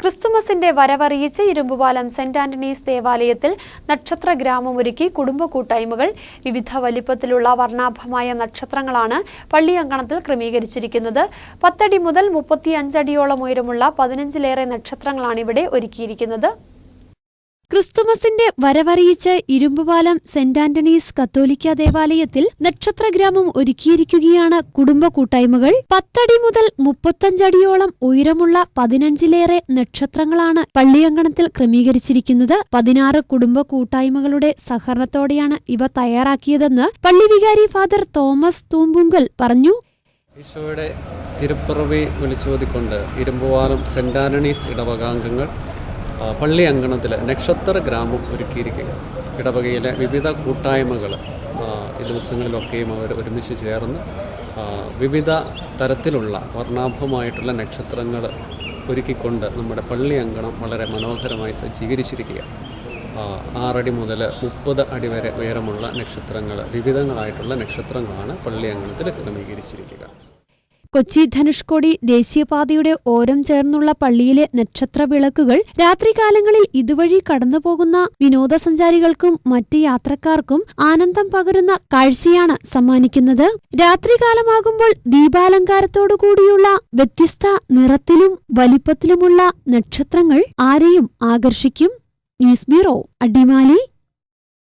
ക്രിസ്തുമസിന്റെ വരവറിയിച്ച് ഇരുമ്പുപാലം saint Antony's ദേവാലയത്തിൽ നക്ഷത്ര ഗ്രാമമൊരുക്കി കുടുംബ കൂട്ടായ്മകൾ വിവിധ വലിപ്പത്തിലുള്ള വർണാഭമായ നക്ഷത്രങ്ങളാണ് പള്ളി അങ്കണത്തിൽ ക്രമീകരിച്ചിരിക്കുന്നത്. പത്തടി മുതൽ മുപ്പത്തിയഞ്ചടിയോളം ഉയരമുള്ള പതിനഞ്ചിലേറെ നക്ഷത്രങ്ങളാണ് ഇവിടെ ഒരുക്കിയിരിക്കുന്നത്. ക്രിസ്തുമസിന്റെ വരവറിയിച്ച് ഇരുമ്പുപാലം സെന്റ് ആന്റണീസ് കത്തോലിക്ക ദേവാലയത്തിൽ നക്ഷത്രഗ്രാമം ഒരുക്കിയിരിക്കുകയാണ് കുടുംബ കൂട്ടായ്മകൾ. പത്തടി മുതൽ മുപ്പത്തഞ്ചടിയോളം ഉയരമുള്ള പതിനഞ്ചിലേറെ നക്ഷത്രങ്ങളാണ് പള്ളിയങ്കണത്തിൽ ക്രമീകരിച്ചിരിക്കുന്നത്. പതിനാറ് കുടുംബ കൂട്ടായ്മകളുടെ സഹകരണത്തോടെയാണ് ഇവ തയ്യാറാക്കിയതെന്ന് പള്ളിവികാരി ഫാദർ തോമസ് തൂമ്പുങ്കൽ പറഞ്ഞു. ഈശോയുടെ തിരുപ്പിറവി വിളിച്ചോതിക്കൊണ്ട് ഇരുമ്പുവാലം സെന്റ് ആന്റണീസ് ഇടവകാംഗങ്ങൾ പള്ളി അങ്കണത്തിൽ നക്ഷത്ര ഗ്രാമം ഒരുക്കിയിരിക്കുകയാണ്. ഇടവകയിലെ വിവിധ കൂട്ടായ്മകൾ ഈ ദിവസങ്ങളിലൊക്കെയും അവർ ഒരുമിച്ച് ചേർന്ന് വിവിധ തരത്തിലുള്ള വർണാഭമായിട്ടുള്ള നക്ഷത്രങ്ങൾ ഒരുക്കിക്കൊണ്ട് നമ്മുടെ പള്ളി അങ്കണം വളരെ മനോഹരമായി സജ്ജീകരിച്ചിരിക്കുകയാണ്. ആറടി മുതൽ മുപ്പത് അടി വരെ ഉയരമുള്ള നക്ഷത്രങ്ങൾ വിവിധങ്ങളായിട്ടുള്ള നക്ഷത്രങ്ങളാണ് പള്ളി അങ്കണത്തിൽ ക്രമീകരിച്ചിരിക്കുക. കൊച്ചി ധനുഷ്കോടി ദേശീയപാതയുടെ ഓരം ചേർന്നുള്ള പള്ളിയിലെ നക്ഷത്ര വിളക്കുകൾ രാത്രികാലങ്ങളിൽ ഇതുവഴി കടന്നുപോകുന്ന വിനോദസഞ്ചാരികൾക്കും മറ്റ് യാത്രക്കാർക്കും ആനന്ദം പകരുന്ന കാഴ്ചയാണ് സമ്മാനിക്കുന്നത്. രാത്രികാലമാകുമ്പോൾ ദീപാലങ്കാരത്തോടുകൂടിയുള്ള വ്യത്യസ്ത നിറത്തിലും വലിപ്പത്തിലുമുള്ള നക്ഷത്രങ്ങൾ ആരെയും ആകർഷിക്കും. News bureau Adimali.